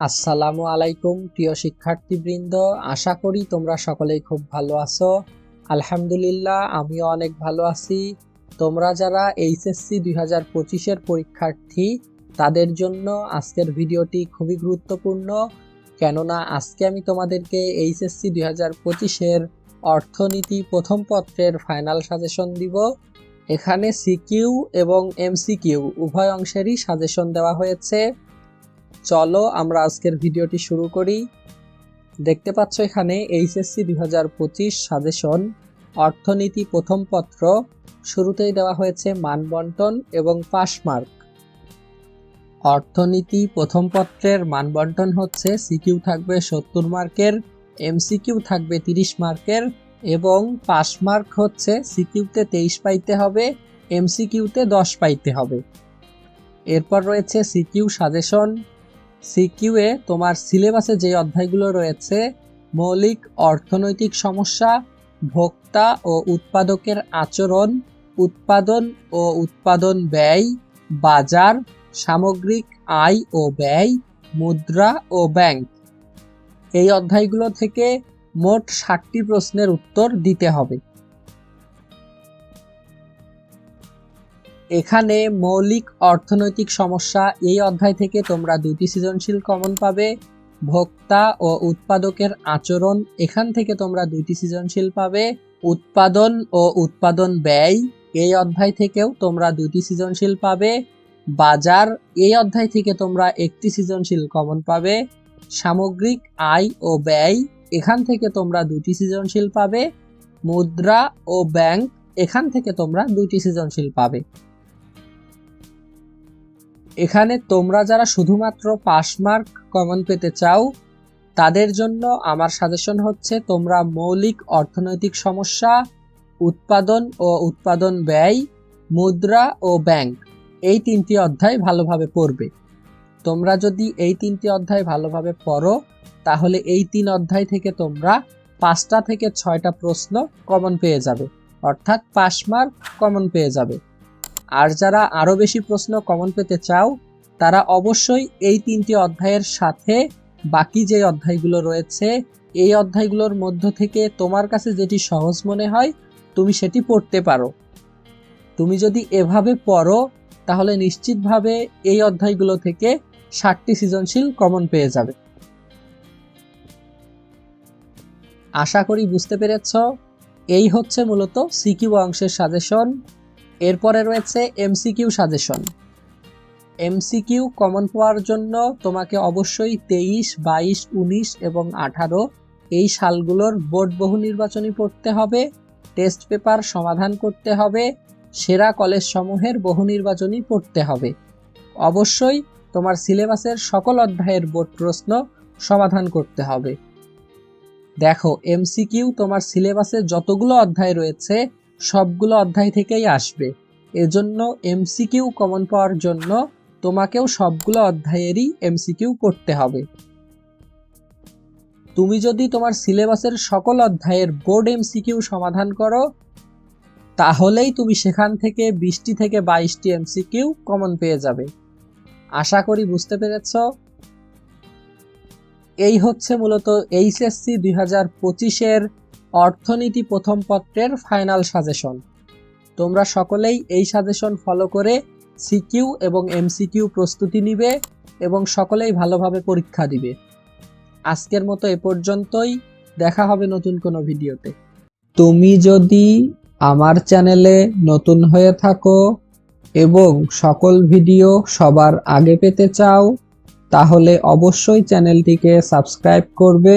আসসালামু আলাইকুম, প্রিয় শিক্ষার্থীবৃন্দ। আশা করি তোমরা সকলেই খুব ভালো আছো। আলহামদুলিল্লাহ, আমিও অনেক ভালো আছি। তোমরা যারা এইচএসসি দুই হাজার পঁচিশের পরীক্ষার্থী, তাদের জন্য আজকের ভিডিওটি খুবই গুরুত্বপূর্ণ। কেননা, আজকে আমি তোমাদেরকে এইচএসসি দুই হাজার পঁচিশের অর্থনীতি প্রথম পত্রের ফাইনাল সাজেশন দিব। এখানে সিকিউ এবং এমসিকিউ উভয় অংশেরই সাজেশন দেওয়া হয়েছে। চলো আমরা আজকের ভিডিওটি শুরু করি। দেখতে পাচ্ছ এখানে এইচএসসি দুই হাজার পঁচিশ সাজেশন, অর্থনীতি প্রথম পত্র, শুরুতেই দেওয়া হয়েছে মানবন্টন এবং পাস মার্ক অর্থনীতি প্রথম পত্রের মানবন্টন হচ্ছে সিকিউ থাকবে সত্তর মার্কের, এমসিকিউ থাকবে তিরিশ মার্কের এবং পাস মার্ক হচ্ছে সিকিউতে তেইশ পাইতে হবে, এমসিকিউতে দশ পাইতে হবে। এরপর রয়েছে সিকিউ সাজেশন সিকিউয়ে তোমার সিলেবাসে যে অধ্যায়গুলো রয়েছে, মৌলিক অর্থনৈতিক সমস্যা, ভোক্তা ও উৎপাদকের আচরণ, উৎপাদন ও উৎপাদন ব্যয়, বাজার, সামগ্রিক আয় ও ব্যয়, মুদ্রা ও ব্যাংক। এই অধ্যায়গুলো থেকে মোট ষাটটি প্রশ্নের উত্তর দিতে হবে। এখানে মৌলিক অর্থনৈতিক সমস্যা এই অধ্যায় থেকে তোমরা দুটি সৃজনশীল কমন পাবে, ভোক্তা ও উৎপাদকের আচরণ। এখান থেকে তোমরা দুটি সৃজনশীল পাবে, উৎপাদন ও উৎপাদন ব্যয়। এই অধ্যায় থেকেও তোমরা দুটি সৃজনশীল পাবে। বাজার, এই অধ্যায় থেকে তোমরা একটি সৃজনশীল কমন পাবে। সামগ্রিক আয় ও ব্যয়, এখান থেকে তোমরা দুটি সৃজনশীল পাবে। মুদ্রা ও ব্যাংক, এখান থেকে তোমরা দুটি সৃজনশীল পাবে। এখানে তোমরা যারা শুধুমাত্র পাস মার্ক কমন পেতে চাও, তাদের জন্য আমার সাজেশন হচ্ছে তোমরা মৌলিক অর্থনৈতিক সমস্যা, উৎপাদন ও উৎপাদন ব্যয়, মুদ্রা ও ব্যাংক এই তিনটি অধ্যায় ভালোভাবে পড়বে। তোমরা যদি এই তিনটি অধ্যায় ভালোভাবে পড়ো, তাহলে এই তিন অধ্যায় থেকে তোমরা পাঁচটা থেকে ছয়টা প্রশ্ন কমন পেয়ে যাবে। অর্থাৎ পাস মার্ক কমন পেয়ে যাবে। আর যারা আরও বেশি প্রশ্ন কমন পেতে চাও, তারা অবশ্যই এই তিনটি অধ্যায়ের সাথে বাকি যে অধ্যায়গুলো রয়েছে, এই অধ্যায়গুলোর মধ্য থেকে তোমার কাছে যেটি সহজ মনে হয়, তুমি সেটি পড়তে পারো। তুমি যদি এভাবে পড়ো, তাহলে নিশ্চিতভাবে এই অধ্যায়গুলো থেকে ষাটটি সৃজনশীল কমন পেয়ে যাবে। আশা করি বুঝতে পেরেছ। এই হচ্ছে মূলত সিকিউ অংশের সাজেশন। এরপরে রয়েছে এমসিকিউ সাজেশন এমসিকিউ কমন পাওয়ার জন্য তোমাকে অবশ্যই তেইশ, বাইশ, উনিশ এবং আঠারো এই সালগুলোর বোর্ড বহু নির্বাচনী পড়তে হবে টেস্ট পেপার সমাধান করতে হবে, সেরা কলেজ সমূহের বহু নির্বাচনী পড়তে হবে। অবশ্যই তোমার সিলেবাসের সকল অধ্যায়ের বোর্ড প্রশ্ন সমাধান করতে হবে। দেখো এমসিকিউ তোমার সিলেবাসে যতগুলো অধ্যায় রয়েছে সবগুলো অধ্যায় থেকেই আসবে। এজন্য এমসিকিউ কমন পাওয়ার জন্য তোমাকেও সবগুলো অধ্যায়েরই এমসিকিউ করতে হবে। তুমি যদি তোমার সিলেবাসের সকল অধ্যায়ের বোর্ড এমসিকিউ সমাধান করো, তাহলেই তুমি সেখান থেকে বিশটি থেকে বাইশটি এমসিকিউ কমন পেয়ে যাবে। আশা করি বুঝতে পেরেছ? এই হচ্ছে মূলত এইচএসসি দুই হাজার পঁচিশের অর্থনীতি প্রথম পত্রের ফাইনাল সাজেশন। তোমরা সকলেই এই সাজেশন ফলো করে সিকিউ এবং এমসিকিউ প্রস্তুতি নিবে এবং সকলেই ভালোভাবে পরীক্ষা দিবে। আজকের মতো এ পর্যন্তই। দেখা হবে নতুন কোনো ভিডিওতে। তুমি যদি আমার চ্যানেলে নতুন হয়ে থাকো এবং সকল ভিডিও সবার আগে পেতে চাও, তাহলে অবশ্যই চ্যানেলটিকে সাবস্ক্রাইব করবে